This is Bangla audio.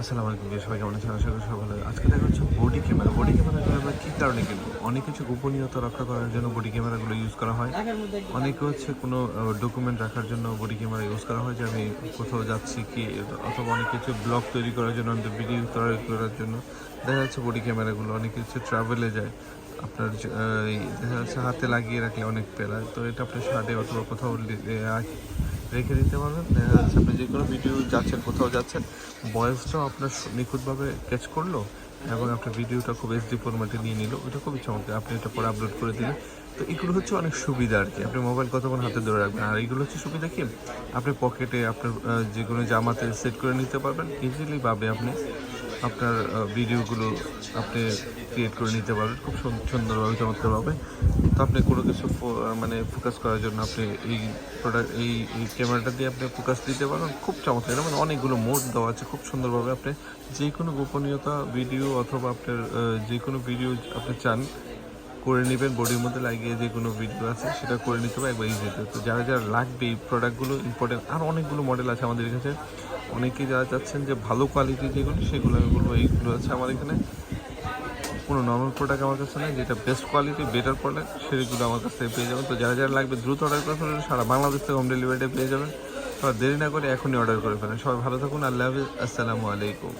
আসসালামু আলাইকুম সবাই কেমন আছেন? আশা করি সবাই ভালো আজকে দেখা হচ্ছে বডি ক্যামেরা বডি ক্যামেরাগুলো আমরা কী কারণে কিনবো? অনেক কিছু গোপনীয়তা রক্ষা করার জন্য বডি ক্যামেরাগুলো ইউজ করা হয়। অনেকে হচ্ছে কোনো ডকুমেন্ট রাখার জন্য বডি ক্যামেরা ইউজ করা হয় যে আমি কোথাও যাচ্ছি, কি, অথবা অনেক কিছু ব্লগ তৈরি করার জন্য ভিডিও তৈরি করার জন্য। দেখা যাচ্ছে বডি ক্যামেরাগুলো অনেক কিছু ট্রাভেলে যায়। আপনার দেখা যাচ্ছে হাতে লাগিয়ে রাখলে অনেক পেলায় তো এটা আপনার শার্টে অথবা কোথাও রেখে দিতে পারবেন। দেখা যাচ্ছে আপনি যে কোনো ভিডিও যাচ্ছেন, কোথাও যাচ্ছেন ভয়েসটাও আপনার নিখুঁতভাবে ক্যাচ করল এবং আপনার ভিডিওটা খুব এইচডি ফরম্যাটে নিয়ে নিল। ওটা খুবই চমৎকার। আপনি এটা পরে আপলোড করে দিলেন। তো এগুলো হচ্ছে অনেক সুবিধা আর কি। আপনি মোবাইল কতক্ষণ হাতে ধরে রাখবেন? আর এগুলো হচ্ছে সুবিধা কি? আপনি পকেটে আপনার যে কোনো জামাতে সেট করে নিতে পারবেন। ইজিলিভাবে আপনি আপনার ভিডিওগুলো আপনি ক্রিয়েট করে নিতে পারবেন। খুব সুন- সুন্দরভাবে, চমৎকারভাবে। তো আপনি কোনো কিছু মানে ফোকাস করার জন্য আপনি এই প্রোডাক্ট এই এই ক্যামেরাটা দিয়ে আপনি ফোকাস দিতে পারেন খুব চমৎকার। মানে অনেকগুলো মোড দেওয়া আছে। খুব সুন্দরভাবে আপনি যে কোনো গোপনীয়তা ভিডিও অথবা আপনার যে কোনো ভিডিও আপনি চান করে নেবেন বডির মধ্যে লাগিয়ে যে কোনো ভিডিও আছে সেটা করে নিতে হবে, একবার ইজিতে তো। যারা যারা লাগবে এই প্রোডাক্টগুলো ইম্পর্টেন্ট আর অনেকগুলো মডেল আছে আমাদের কাছে অনেকেই যারা চাচ্ছেন যে ভালো কোয়ালিটি যেগুলো, সেগুলো আমি বলব, এইগুলো আছে আমার এখানে। কোনো নর্মাল প্রোডাক্ট আমার কাছে নেই, যেটা বেস্ট কোয়ালিটি বেটার প্রোডাক্ট সেগুলো আমার কাছ থেকে পেয়ে যাবেন। তো যারা যারা লাগবে, দ্রুত অর্ডার করে ফেলেন, সারা বাংলাদেশ থেকে হোম ডেলিভারিটা পেয়ে যাবেন। সবাই দেরি না করে এখনই অর্ডার করে ফেলেন। সবাই ভালো থাকুন, আল্লাহ হাফিজ, আসসালামু আলাইকুম।